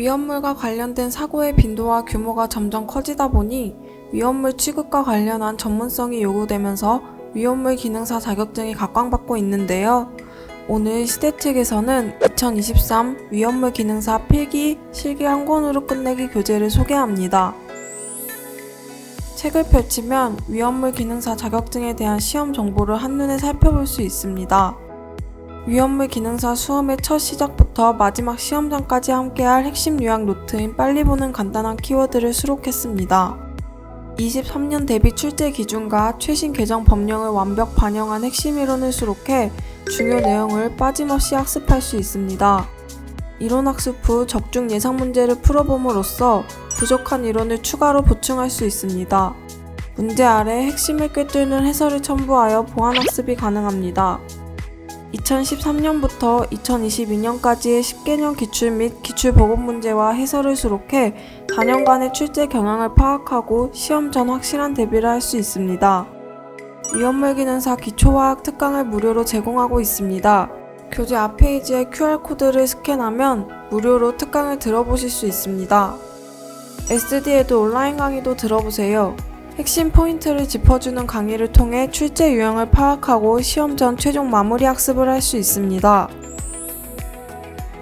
위험물과 관련된 사고의 빈도와 규모가 점점 커지다 보니 위험물 취급과 관련한 전문성이 요구되면서 위험물 기능사 자격증이 각광받고 있는데요. 오늘 시대 측에서는 2023 위험물 기능사 필기 실기 한 권으로 끝내기 교재를 소개합니다. 책을 펼치면 위험물 기능사 자격증에 대한 시험 정보를 한눈에 살펴볼 수 있습니다. 위험물 기능사 수험의 첫 시작부터 마지막 시험장까지 함께할 핵심 요약 노트인 빨리 보는 간단한 키워드를 수록했습니다. 23년 대비 출제 기준과 최신 개정 법령을 완벽 반영한 핵심 이론을 수록해 중요 내용을 빠짐없이 학습할 수 있습니다. 이론 학습 후 적중 예상 문제를 풀어봄으로써 부족한 이론을 추가로 보충할 수 있습니다. 문제 아래 핵심을 꿰뚫는 해설을 첨부하여 보완 학습이 가능합니다. 2013년부터 2022년까지의 10개년 기출 및 기출 보급 문제와 해설을 수록해 4년간의 출제 경향을 파악하고 시험 전 확실한 대비를 할 수 있습니다. 위험물 기능사 기초화학 특강을 무료로 제공하고 있습니다. 교재 앞 페이지에 QR코드를 스캔하면 무료로 특강을 들어보실 수 있습니다. SD에도 온라인 강의도 들어보세요. 핵심 포인트를 짚어주는 강의를 통해 출제 유형을 파악하고 시험 전 최종 마무리 학습을 할 수 있습니다.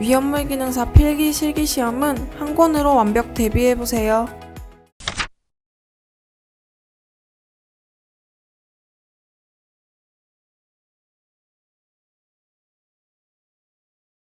위험물 기능사 필기 실기 시험은 한 권으로 완벽 대비해보세요.